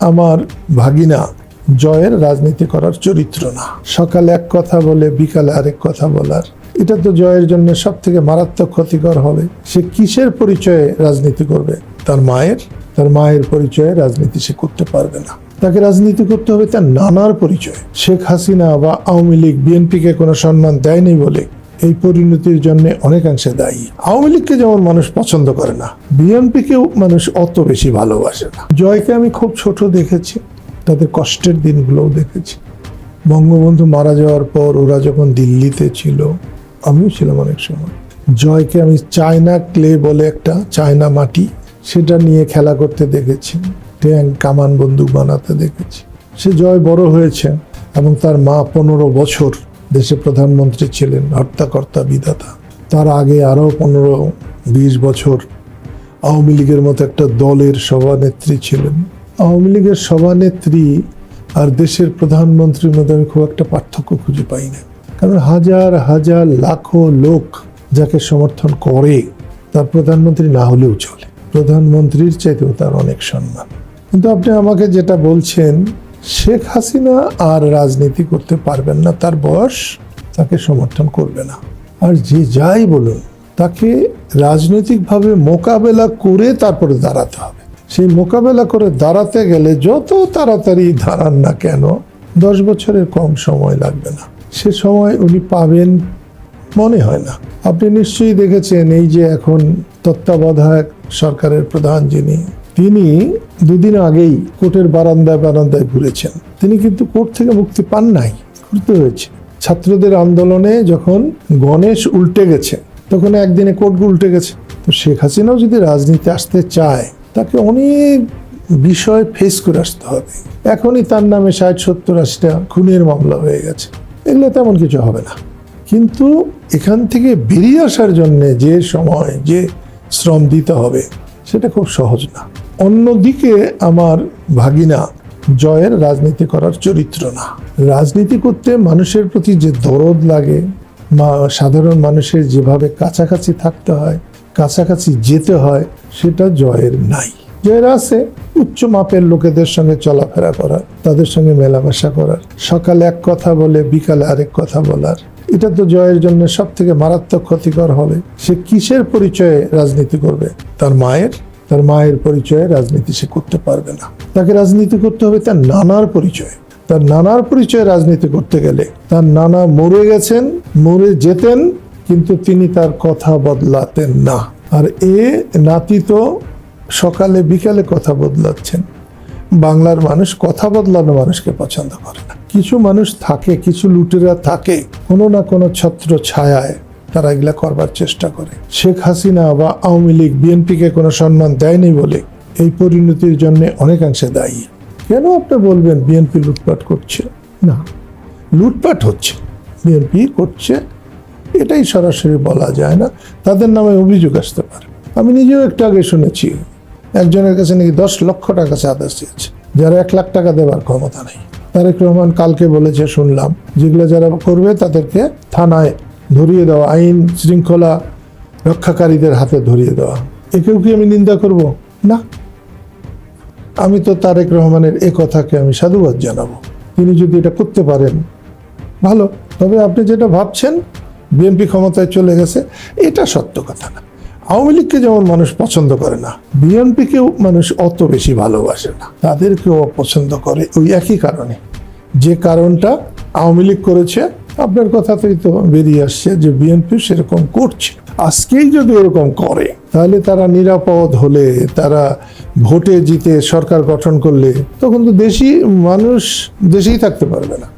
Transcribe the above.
আমার ভাগিনা জয়ের রাজনীতি করার চরিত্র না। সকালে এক কথা বলে, বিকালে আরেক কথা বলার। এটা তো জয়ের জন্য সব থেকে মারাত্মক ক্ষতিকর হবে। সে কিসের পরিচয়ে রাজনীতি করবে? তার মায়ের? তার মায়ের পরিচয়ে রাজনীতি সে করতে পারবে না। তাকে রাজনীতি করতে হবে তার নানার পরিচয়। শেখ হাসিনা বা আওয়ামী লীগ, বিএনপিকে কোনো সম্মান দেয়নি বলে এই পরিণতির জন্য অনেকাংশে দায়ী। আওয়ামী লীগকে যেমন মানুষ পছন্দ করে না, বিএনপিকেও মানুষ অত বেশি ভালোবাসে না। জয়কে আমি খুব ছোট দেখেছি, তাদের কষ্টের দিনগুলোও দেখেছি। বঙ্গবন্ধু মারা যাওয়ার পর ওরা যখন দিল্লিতে ছিল, আমিও ছিলাম অনেক সময়। জয়কে আমি চায়না ক্লে বলে একটা চায়না মাটি, সেটা নিয়ে খেলা করতে দেখেছি ট্যাঙ্ক কামান বন্দুক বানাতে দেখেছি। সে জয় বড় হয়েছে এবং তার মা পনেরো বছর দেশে প্রধানমন্ত্রী ছিলেন হর্তাকর্তা বিধাতা। তার আগে আরও পনেরো, বিশ বছর আওয়ামী লীগের মতো একটা দলের সভানেত্রী ছিলেন। আওয়ামী লীগের সভানেত্রী আর দেশের প্রধানমন্ত্রীর মধ্যে আমি খুব একটা পার্থক্য খুঁজে পাই না। কারণ হাজার হাজার, লাখো লোক যাকে সমর্থন করে, তার প্রধানমন্ত্রী না হলেও চলে। প্রধানমন্ত্রীর চাইতেও তার অনেক সম্মান। কিন্তু আপনি আমাকে যেটা বলছেন শেখ হাসিনা আর রাজনীতি করতে পারবেন না, তার বয়স তাকে সমর্থন করবে না। আর যে যাই বলুন, তাকে রাজনৈতিকভাবে মোকাবেলা করে তারপরে দাঁড়াতে হবে। সেই মোকাবেলা করে দাঁড়াতে গেলে যত তাড়াতাড়ি দাঁড়ান না কেন, দশ বছরের কম সময় লাগবে না। সে সময় উনি পাবেন মনে হয় না। আপনি নিশ্চয়ই দেখেছেন এই যে এখন তত্ত্বাবধায়ক সরকারের প্রধান যিনি তিনি দুদিন আগেই কোর্টের বারান্দায় বারান্দায় ঘুরেছেন। তিনি কিন্তু কোর্ট থেকে মুক্তি পান নাই, ঘুরতে হয়েছে। ছাত্রদের আন্দোলনে যখন গণেশ উল্টে গেছে, তখন একদিনে কোর্ট উল্টে গেছে। তো শেখ হাসিনাও যদি রাজনীতি আসতে চায়, তাকে অনেক বিষয় ফেস করে আসতে হবে। এখনই তার নামে ষাট, সত্তর, আশিটা খুনের মামলা হয়ে গেছে। এগুলো তেমন কিছু হবে না। কিন্তু এখান থেকে বেরিয়ে আসার জন্যে যে সময়, যে শ্রম দিতে হবে, সেটা খুব সহজ না। অন্যদিকে আমার ভাগিনা জয়ের রাজনীতি করার চরিত্র না। রাজনীতি করতে মানুষের প্রতি যে দরদ লাগে, মা, সাধারণ মানুষের যেভাবে কাছাকাছি থাকতে হয়, কাছাকাছি যেতে হয়, সেটা জয়ের নাই। জয়ের আছে উচ্চ মাপের লোকেদের সঙ্গে চলাফেরা করার, তাদের সঙ্গে মেলামেশা করার, সকালে এক কথা বলে বিকালে আরেক কথা বলার। এটা তো জয়ের জন্য সব থেকে মারাত্মক ক্ষতিকর হবে। সে কিসের পরিচয়ে রাজনীতি করবে? তার মায়ের? তার মায়ের পরিচয়ে রাজনীতি সে করতে পারবে না। তাকে রাজনীতি করতে হবে তার নানার পরিচয়। তার নানার পরিচয়ে রাজনীতি করতে গেলে তার নানা মরে গেছেন, মরে যেতেন, কিন্তু তিনি তার কথা বদলাতেন না। আর এ নাতি তো সকালে বিকালে কথা বদলাচ্ছেন। বাংলার মানুষ কথা বদলানো মানুষকে পছন্দ করে না। কিছু মানুষ থাকে, কিছু লুটেরা থাকে, কোনো না কোনো ছত্র ছায়ায় তারা এগুলা করবার চেষ্টা করে। শেখ হাসিনা বা আওয়ামী লীগ, বিএনপিকে কোনো সম্মান দেয়নি বলে এই পরিণতির জন্য অনেকাংশে দায়ী। কেন আপনি বলবেন বিএনপি লুটপাট করছে? না, লুটপাট হচ্ছে, বিএনপি করছে। এটাই সরাসরি বলা যায় না, তাদের নামে অভিযোগ আসতে পারে। আমি নিজেও একটু আগে শুনেছি, একজনের কাছে নাকি দশ লক্ষ টাকা চাঁদা চেয়েছে যারা এক লাখ টাকা দেওয়ার ক্ষমতা নেই। তারেক রহমান কালকে বলেছে, শুনলাম, যেগুলো যারা করবে তাদেরকে থানায় ধরিয়ে দেওয়া, আইন শৃঙ্খলা রক্ষাকারীদের হাতে ধরিয়ে দেওয়া। একেও কি আমি নিন্দা করব? না। আমি তো তারেক রহমানের এ কথাকে আমি সাধুবাদ জানাব। তিনি যদি এটা করতে পারেন, ভালো। তবে আপনি যেটা ভাবছেন, বিএনপি ক্ষমতায় চলে গেছে, এটা সত্য কথা না। আওয়ামী লীগকে যেমন মানুষ পছন্দ করে না, বিএনপিকেও মানুষ অত বেশি ভালোবাসে না। তাদেরকেও অপছন্দ করে ওই একই কারণে। যে কারণটা আওয়ামী লীগ করেছে আপনার কথাতেই তো বেরিয়ে আসছে যে বিএনপি সেরকম করছে। আজকেই যদি এরকম করে, তাহলে তারা নিরাপদ হলে, তারা ভোটে জিতে সরকার গঠন করলে, তখন তো দেশি মানুষ দেশেই থাকতে পারবে না।